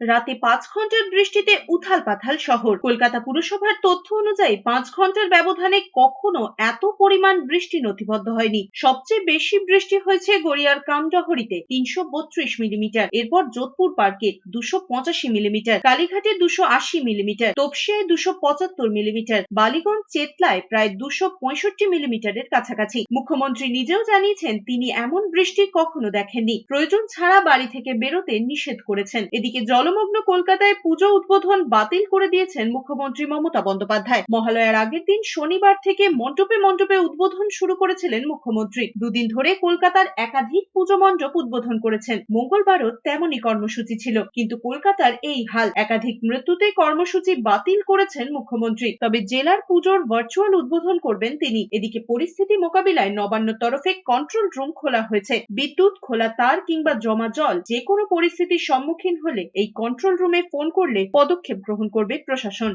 রাতে পাঁচ ঘণ্টার বৃষ্টিতে উথাল পাথাল শহর। কলকাতা পুরসভার তথ্য অনুযায়ী পাঁচ ঘণ্টার ব্যবধানে কখনো এত পরিমাণ বৃষ্টি নথিবদ্ধ হয়নি। সবচেয়ে বেশি বৃষ্টি হয়েছে গড়িয়ার কামডহরিতে, তিনশো বত্রিশ মিলিমিটার। এরপর যোধপুর পার্কে, দুশো পঁচাশি মিলিমিটার। কালীঘাটে, দুশো আশি মিলিমিটার। তপসিয়ায় দুশো পঁচাত্তর মিলিমিটার। বালিগঞ্জ, চেতলায় প্রায় দুশো পঁয়ষট্টি মিলিমিটারের কাছাকাছি। মুখ্যমন্ত্রী নিজেও জানিয়েছেন, তিনি এমন বৃষ্টি কখনো দেখেননি। প্রয়োজন ছাড়া বাড়ি থেকে বেরোতে নিষেধ করেছেন। এদিকে জলমগ্ন কলকাতায় পুজো উদ্বোধন বাতিল করে দিয়েছেন মুখ্যমন্ত্রী মমতা বন্দ্যোপাধ্যায়। মহালয়ার আগের দিন শনিবার থেকে মণ্ডপে মণ্ডপে উদ্বোধন শুরু করেছিলেন মুখ্যমন্ত্রী। দুদিন ধরে কলকাতার একাধিক পুজো মণ্ডপ উদ্বোধন করেছেন। মঙ্গলবারও তেমনই কর্মসূচি ছিল। কিন্তু কলকাতার এই হাল, একাধিক মৃত্যুতে কর্মসূচি বাতিল করেছেন মুখ্যমন্ত্রী। তবে জেলার পুজোর ভার্চুয়াল উদ্বোধন করবেন তিনি। এদিকে পরিস্থিতি মোকাবিলায় নবান্ন তরফে কন্ট্রোল রুম খোলা হয়েছে। বিদ্যুৎ, খোলা তার কিংবা জমা জল যে কোনো পরিস্থিতির সম্মুখীন হলে এই কন্ট্রোল রুমে ফোন করলে পদক্ষেপ গ্রহণ করবে প্রশাসন।